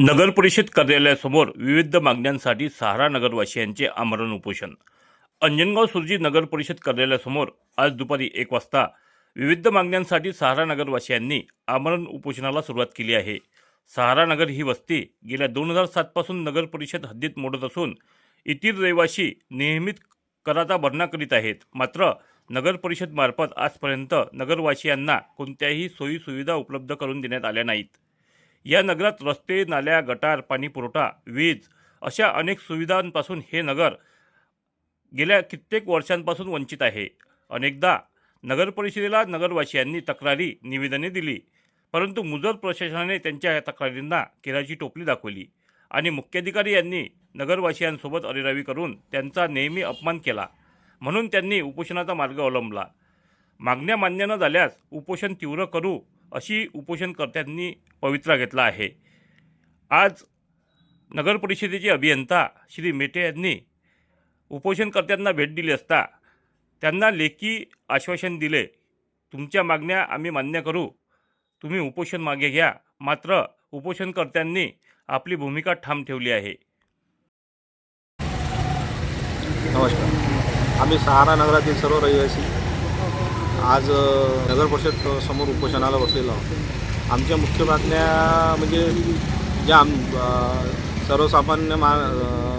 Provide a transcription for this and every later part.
नगर परिषद कार्यालयासमोर विविध मागण्यांसाठी सहारा नगरवासियांचे आमरण उपोषण. अंजनगाव सुरजी नगर परिषद कार्यालयासमोर आज दुपारी एक वाजता विविध मागण्यांसाठी सहारा नगरवासियांनी आमरण उपोषणाला सुरुवात केली आहे. सहारा नगर ही वस्ती गेल्या दोन हजार सातपासून नगर परिषद हद्दीत मोडत असून इतर रहिवासी नियमित कराचा भरणा करीत आहेत. मात्र नगर परिषदमार्फत आजपर्यंत नगरवासियांना कोणत्याही सोयीसुविधा उपलब्ध करून देण्यात आल्या नाहीत. या नगरात रस्ते नाल्या गटार पाणीपुरवठा वीज अशा अनेक सुविधांपासून हे नगर गेल्या कित्येक वर्षांपासून वंचित आहे. अनेकदा नगरपरिषदेला नगरवासियांनी तक्रारी निवेदने दिली परंतु मुजर प्रशासनाने त्यांच्या या तक्रारींना केराची टोपली दाखवली आणि मुख्याधिकारी यांनी नगरवासियांसोबत अरेरावी करून त्यांचा नेहमी अपमान केला. म्हणून त्यांनी उपोषणाचा मार्ग अवलंबला. मागण्या मान्य न झाल्यास उपोषण तीव्र करू अशी उपोषणकर्त्यांनी पवित्रा घेतला आहे. आज नगर परिषदेचे अभियंता श्री मेटे यांनी उपोषणकर्त्यांना भेट दिली असता त्यांना लेखी आश्वासन दिले तुमच्या मागण्या आम्ही मान्य करू. तुम्ही उपोषण मागे घ्या. मात्र उपोषणकर्त्यांनी आपली भूमिका ठाम ठेवली आहे. नमस्कार. आम्ही सहारा नगरातील सर्व रहिवासी आज नगर परिषद समोर उपोषणाला बसलेलो आहोत. आमच्या मुख्य मागण्या म्हणजे ज्या आम सर्वसामान्य मा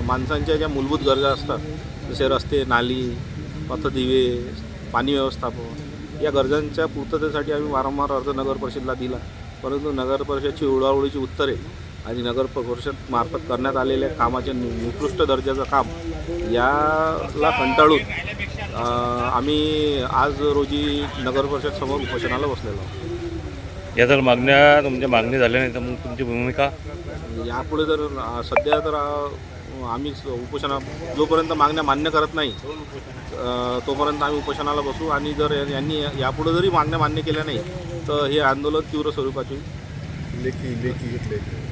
माणसांच्या ज्या मूलभूत गरजा असतात जसे रस्ते नाली पथदिवे पाणी व्यवस्थापन या गरजांच्या पूर्ततेसाठी आम्ही वारंवार अर्ज नगर परिषदला दिला. परंतु नगर परिषदची उडावडीची उत्तरे आणि नगर परिषद मार्फत करण्यात आलेल्या कामाचे नि- निकृष्ट दर्जाचं काम याला कंटाळून आम्ही आज रोजी नगर परिषद समोर उपोषणाला बसलेलो. आहोत या जर मागण्या तुमच्या मागणी झाल्या नाही तर मग तुमची भूमिका? यापुढे जर अ, सध्या तर अ, आम्ही स- उपोषणा जोपर्यंत मागण्या मान्य करत नाही अ, तोपर्यंत आम्ही उपोषणाला बसू. आणि जर या- यांनी यापुढे जरी मागण्या मान्य केल्या नाही तर हे आंदोलन तीव्र स्वरूपाचे. लेखी लेखी घेतले.